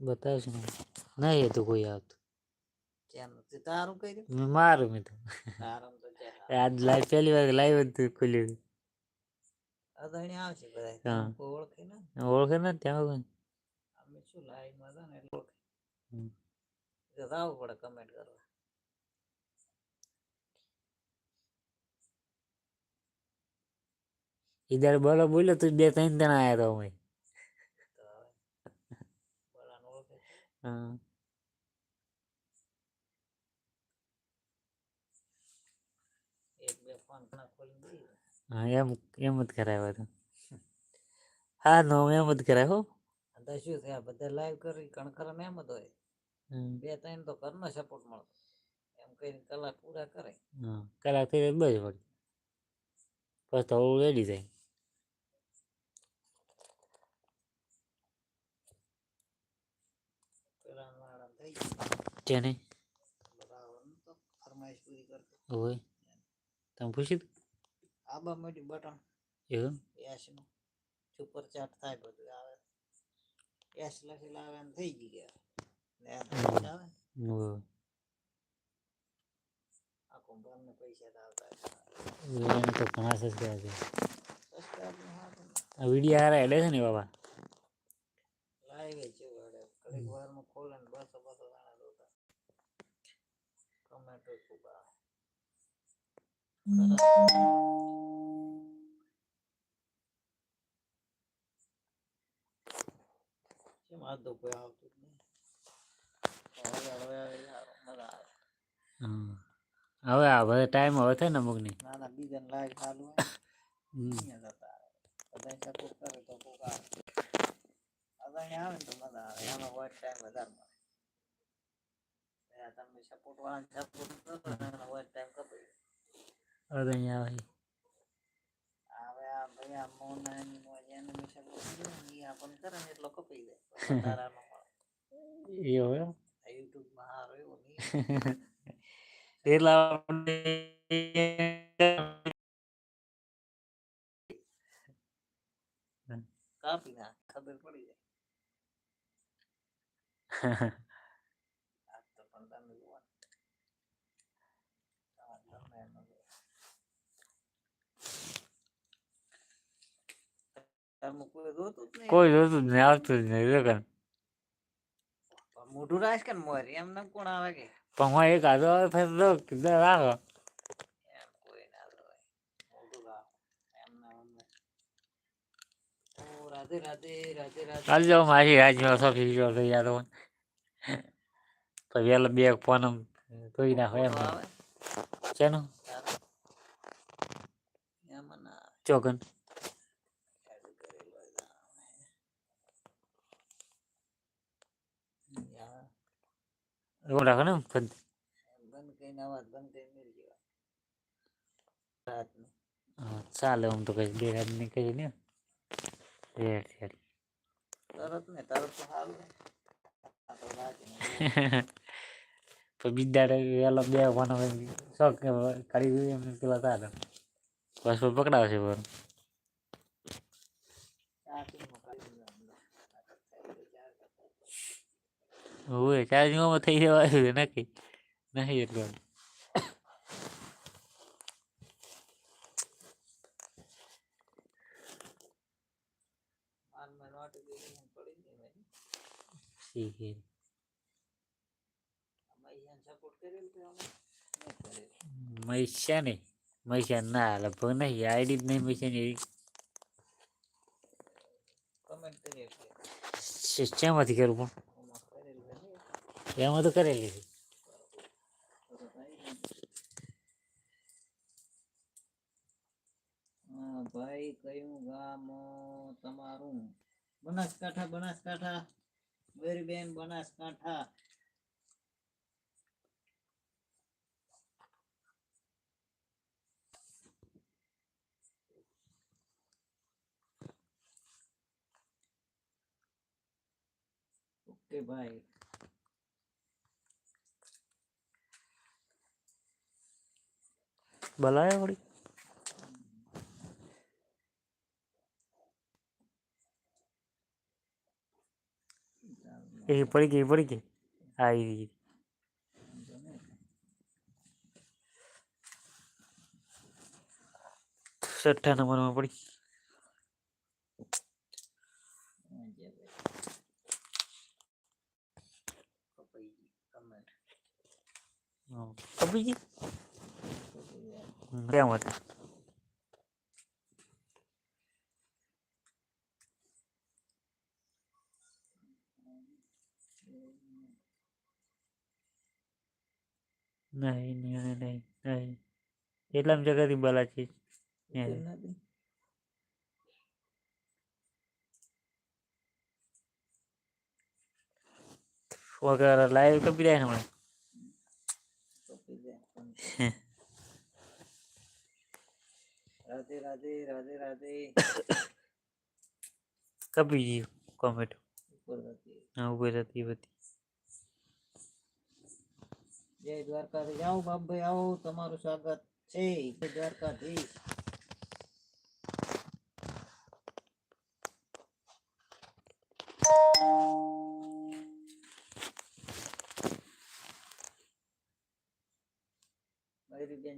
બતાવશે. નહીં એ તો કોઈ આવતું. તારું કર્યું. મારું મેં તો. આજ લાઈવ પહેલી વાર લાઈવ જ ખુલ્યું ઓળખે ને? ત્યાં અમે શું લાઈવમાં હતા ને ઓળખે. જાવું પડે કમેન્ટ કરવા. ઈધર બોલો બોલો તું બે ત્રણ જણા આવ્યા તો અમે તો હવે બોલાને ઓળખે છે. હા દઈએ. હા એમ એમ જ બધું હા નો એમ જ હો. અંદર શું થયા બધા લાઈવ કરી કણખરા એમ જ હોય. બે ત્રણ તો ઘરનો સપોર્ટ મળતો. એમ કરીને કલાક પૂરા કરે કલાક થઈ જાય બસ વળી. પછી તો રેડી થાય. કરતો હોય તમે પૂછ્યું તું? આબા મોટી બટન એવું એસનું સુપર ચાટ થાય બધું આવે એસ લખેલા આવે ને થઈ ગઈ ગયા ને. આવે. આ કુંભારને પૈસા આવતા. તો ઘણા સસ્તા છે નું ને. આ વીડિયો હારા એડે છે ને બાબા લાઈવ જ છે વડે ઘડીક વારમાં ખોલે ને બસો બસો દાણા જોતા કમેન્ટો ખૂબ આવે કેમ આ તો કોઈ આવતું જ નહીં હવે હવે હવે યાર મજા આવે હમ. હવે આ બધા ટાઈમ હવે થાય ને અમુકની નાના બીજાને લાઈવ ચાલુ હોય હમ. અહીંયા જતા રહે બધા સપોર્ટ કરે તો કોક આવે અદાણી આવે ને તો મજા આવે એમાં વોટ ટાઈમ વધારે મળે ત્યાં તમે સપોર્ટ વાળા સપોર્ટ કરો ને એનો વોટ ટાઈમ કપાઈ જાય. હવે અહીંયા આવે. હવે આ ભાઈ આ મોનાની મોજ એને મેં સપોર્ટ કર્યો ને ઈ આપણને કરે ને એટલો કપાઈ જાય. પણ નો મળે એ હવે આ યુટ્યુબમાં હારો એવો નહીં. એટલા કાપી ના ખબર પડી જાય આ તો પણ તમે જુઓ ને. આ તમે એનો જુઓ. તમે કોઈ જોતું જ નહીં આવતું જ નહીં લગન મોઢું રાખ કે ને એમ ને કોણ આવે કે પણ હું એક આધો આવે કીધું રાખો ચાલ જાઓ મારી રાજમાં સોફી ગયો તો યાર તો વેલો બે ફોન આમ ધોઈ નાખો એમ શેનું ચોકન એડ કરેલો હોય તો આવે. હમ, યા, એવું રાખો ને ફદ- બંધ કરીને અવાજ બંધ કરીને મેળી જેવા રાતનું હા, ચાલે આમ તો કઈ બે હાથની કઈ ને રેડ રેડ તરત ને તરત તો સારું ને. આ તો રાતનું. પછી બીજા વેલો બે ફોન શોખ કાઢી દઉં એમ પેલા ચાલે બસ પકડાવશે બરોબર ચાર્જિંગમાં કાઢી દેવાનું. આ તો થઈ ગયું ચાર્જ. હોય ચાર્જિંગમાં થઈ જવા છે નક્કી નહીં એટલું આમાં? નહીં મૈસા ના લગભગ નહીં આઈડી જ નહીં મૈસા ની. શેમાંથી કરું પણ. એમાં તો કરેલી છે. ભાઈ કયું ગામ તમારું? બનાસકાંઠા બનાસકાંઠા. બેન બનાસકાંઠા. ઓકે ભાઈ. બોલાયો વળી એ પડી ગઈ પડી ગઈ આવી ગઈ. છઠ્ઠા નંબરમાં પડી. કપાઈ ગઈ comment. હમ. કપી ગઈ કપાઈ ગઈ. હમ, કેમ હતા નહીં નહીં નહીં નહીં એટલામ જગાથી બલા છે ઉકેલ નથી? વગર લાઈવ કપી જાય ને હમણાં કપાઈ જાય. રાધે રાધે રાધે રાધે. કપી ગયું કોમેન્ટ. હા ઊભી હતી બધી જય દ્વારકાધીશ. આવો બાપભાઈ આવો તમારું સ્વાગત છે. જય દ્વારકાધીશ.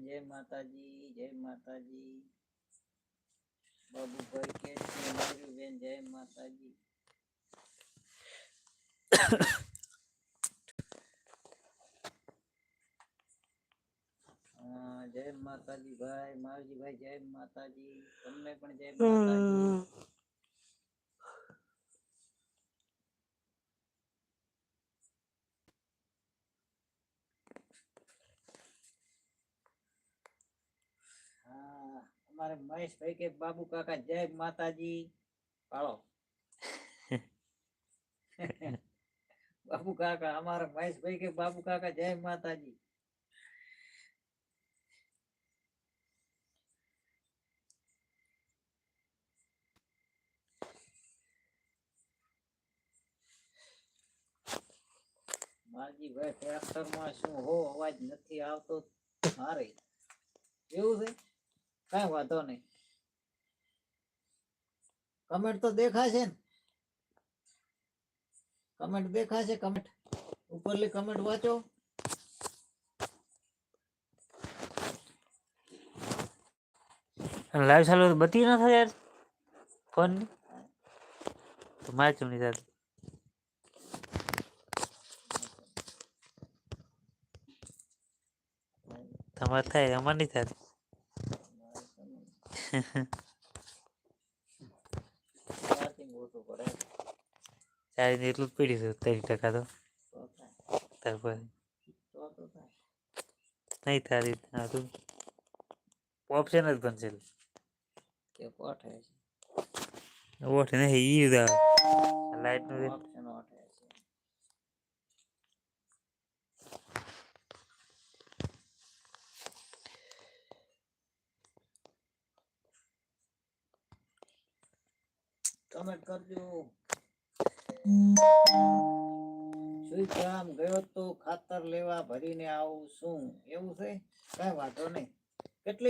જય માતાજી જય માતાજી. બાબુભાઈ કે છે બેન જય માતાજી. જય માતાજી ભાઈ, માવજીભાઈ, જય માતાજી. તમને પણ જય માતાજી. હા અમારે મહેશભાઈ કે બાબુ કાકા જય માતાજી. પાળો. બાબુ કાકા અમારા મહેશભાઈ કે બાબુ કાકા જય માતાજી. માજી ભાઈ ટ્રેક્ટરમાં શું હો અવાજ નથી આવતો. મારે એવું છે? કાંઈ વાંધો નહીં. કમેન્ટ તો દેખાશે ને. કમેન્ટ દેખાશે કમેન્ટ ઉપરલી કમેન્ટ વાંચો. લાઈવ ચાલુ તો બધી ના થાય યાર ફોન તો મારે ચૂંટણી થતી? તમારે થાય, અમારે નહીં થતી. ચાર્જિંગ એટલું જ પડી છે ત્રીસ ટકા તો. તો થાય તારપર. તો તો નહીં તારી હા તું ઓપ્શન જ બનશે. કે ઓઠ નહીં ઈ લાઈટનું ઓપ્શન ઓઠે છે કમેન્ટ કરજો. સુઈગ્રામ ગયો તો? ખાતર લેવા ભરીને આવું શું એવું છે? કઈ વાંધો નહીં. કેટલી